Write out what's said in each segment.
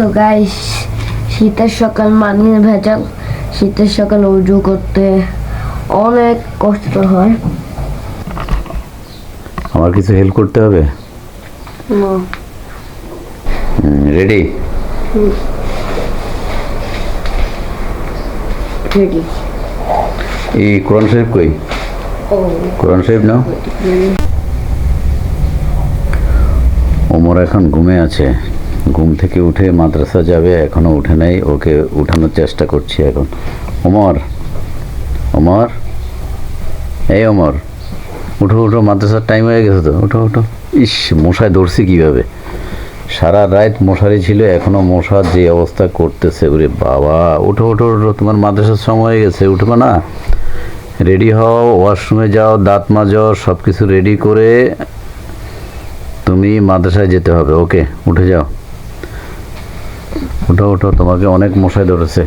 তো গাইস শীতের সকাল মানিয়ে ভেজাল। শীতের সকাল উজু করতে অনেক কষ্ট হয়। আমার কিছু হেল্প করতে হবে? রেডি রেডি এই কোরআন শরীফ কই? কোরআন শরীফ নাও। ওমর এখন ঘুমে আছে। ঘুম থেকে উঠে মাদ্রাসা যাবে, এখনও উঠে নাই, ওকে উঠানোর চেষ্টা করছি এখন। ওমর ওমর? এই ওমর, উঠো উঠো, মাদ্রাসার টাইম হয়ে গেছে তো, উঠো উঠো। ইস মশায় ধরছি কীভাবে? সারা রাত মশারি ছিল, এখনও মশার যে অবস্থা করতেছে, ওরে বাবা। উঠো উঠো উঠো, তোমার মাদ্রাসার সময় হয়ে গেছে, উঠবে না? রেডি হও ওয়াশরুমে যাও, দাঁত মাজো সব কিছু রেডি করে তুমি মাদ্রাসায় যেতে হবে। ওকে, উঠে যাও। উঠো উঠো তোমাকে অনেক মশাই ধরেছে।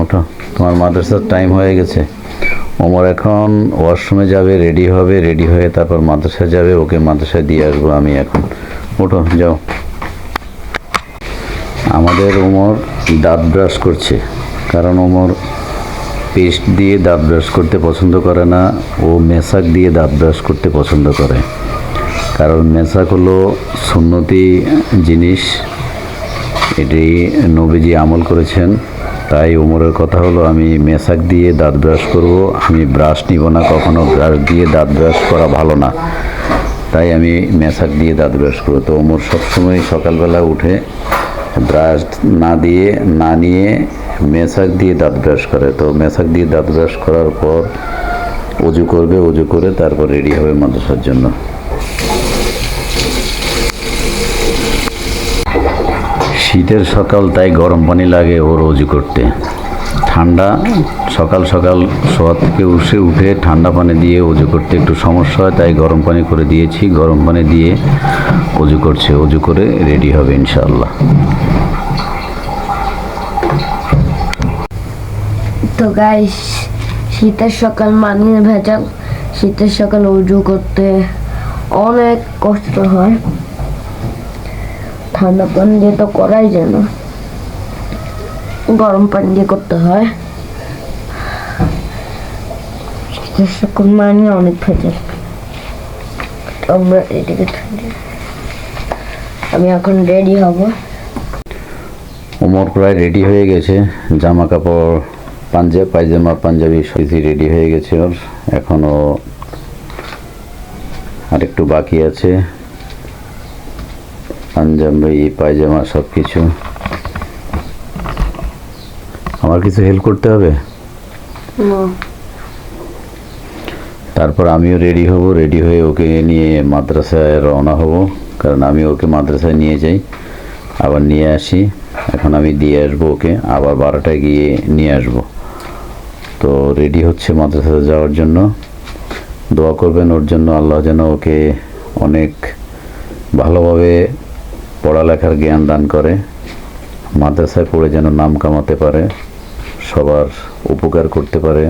ওঠো, তোমার মাদ্রাসার টাইম হয়ে গেছে। ওমর এখন ওয়াশরুমে যাবে রেডি হবে রেডি হয়ে তারপর মাদ্রাসায় যাবে, ওকে মাদ্রাসায় দিয়ে আসব আমি এখন। ওঠো, যাও। আমাদের ওমর দাঁত ব্রাশ করছে, কারণ ওমর পেস্ট দিয়ে দাঁত ব্রাশ করতে পছন্দ করে না, ও মেসাক দিয়ে দাঁত ব্রাশ করতে পছন্দ করে। কারণ মেসাক হলো সুন্নতি জিনিস এটি নবীজি আমল করেছেন। তাই উমরের কথা হলো, আমি মেসাক দিয়ে দাঁত ব্রাশ করব। আমি ব্রাশ নিব না, কখনো ব্রাশ দিয়ে দাঁত ব্রাশ করা ভালো না। তাই আমি মেসাক দিয়ে দাঁত ব্রাশ করব। তো ওমর সবসময় সকালবেলা উঠে ব্রাশ না দিয়ে, না নিয়ে মেসাক দিয়ে দাঁত ব্রাশ করে। তো মেসাক দিয়ে দাঁত ব্রাশ করার পর উজু করবে উজু করে তারপর রেডি হবে মাদ্রাসার জন্য। শীতের সকাল, তাই গরম পানি লাগে ওর অজু করতে। ঠান্ডা, সকাল সকাল শোয়া থেকে উঠে উঠে ঠান্ডা পানি দিয়ে অজু করতে একটু সমস্যা হয়, তাই গরম পানি করে দিয়েছি। গরম পানি দিয়ে অজু করছে অজু করে রেডি হবে ইনশাআল্লাহ। তো গাইস শীতের সকাল মানিয়ে ভেজাল শীতের সকাল উজু করতে অনেক কষ্ট হয়। ঠান্ডা পানি দিয়ে তো করাই যায় না। গরম পানি দিয়ে করতে হয়। সকাল মানিয়ে অনেক ভেজাল। আমরা এদিকে আমি এখন রেডি হব। ওমর প্রায় রেডি হয়ে গেছে। জামা কাপড় পাঞ্জাব, পায়জামা, পাঞ্জাবি সবই রেডি হয়ে গেছে ওর। এখনও আরেকটু বাকি আছে। পাঞ্জাবি পায়জামা সব কিছু আমার কিছু হেল্প করতে হবে? তারপর আমিও রেডি হব রেডি হয়ে ওকে নিয়ে মাদ্রাসায় রওনা হব কারণ আমি ওকে মাদ্রাসায় নিয়ে যাই। আবার নিয়ে আসি। এখন আমি দিয়ে আসব ওকে আবার বারোটায় গিয়ে নিয়ে আসব। তো রেডি হচ্ছে মাদ্রাসায় যাওয়ার জন্য। দোয়া করবেন ওর জন্য আল্লাহ যেন ওকে অনেক ভালোভাবে পড়ালেখার জ্ঞান দান করে, মাদ্রাসায় পড়ে যেন নাম কামাতে পারে, সবার উপকার করতে পারে,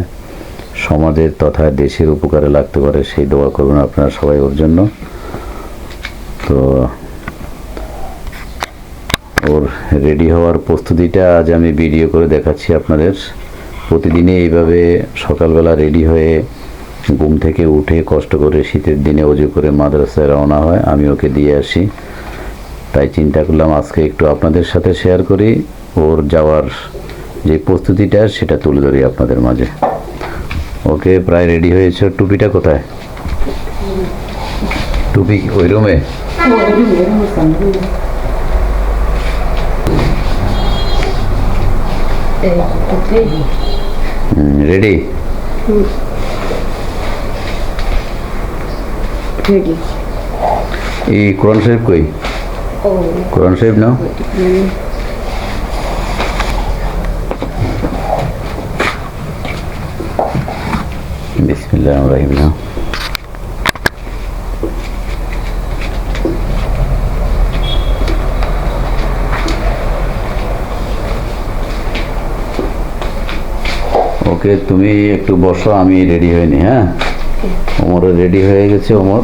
সমাজের তথা দেশের উপকারে লাগতে পারে, সেই দোয়া করবেন আপনারা সবাই ওর জন্য। তো ওর রেডি হওয়ার প্রস্তুতিটা আজ আমি ভিডিও করে দেখাচ্ছি আপনাদের। প্রতিদিনে এইভাবে সকালবেলা রেডি হয়ে ঘুম থেকে উঠে কষ্ট করে শীতের দিনে অজু করে মাদ্রাসায় রওনা হয়, আমি ওকে দিয়ে আসি। তাই চিন্তা করলাম আজকে একটু আপনাদের সাথে শেয়ার করি। ওর যাওয়ার যে প্রস্তুতিটা সেটা তুলে ধরি আপনাদের মাঝে। ওকে প্রায় রেডি হয়েছে। টুপিটা কোথায়? টুপি ওই রুমে রেডি রেডি এই কোরআন শরীফ কই? ও কোরআন শরীফ নাও বিসমিল্লাহ রহিম নাও ওকে তুমি একটু বসো আমি রেডি হয়নি হ্যাঁ? ওমর রেডি হয়ে গেছে ওমর।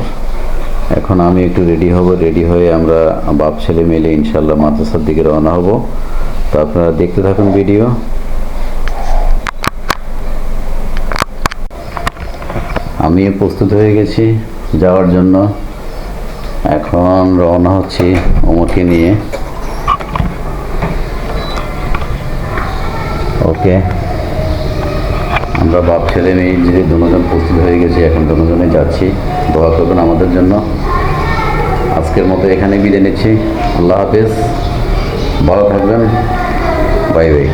এখন আমি একটু রেডি হব রেডি হয়ে আমরা বাপ ছেলে মিলে ইনশাল্লাহ মাদ্রাসার দিকে রওনা হব। তো আপনারা দেখতে থাকুন ভিডিও আমি প্রস্তুত হয়ে গেছি যাওয়ার জন্য। এখন রওনা হচ্ছি ওমরকে নিয়ে। ওকে। আমরা বাপ ছেলে মেয়ে যে দুজন প্রস্তুত হয়ে গেছি, এখন দুজনে যাচ্ছি। দোয়া করবেন আমাদের জন্য। আজকের মতো এখানে বিদায় নিচ্ছি। আল্লাহ হাফেজ। ভালো থাকবেন। Bye bye.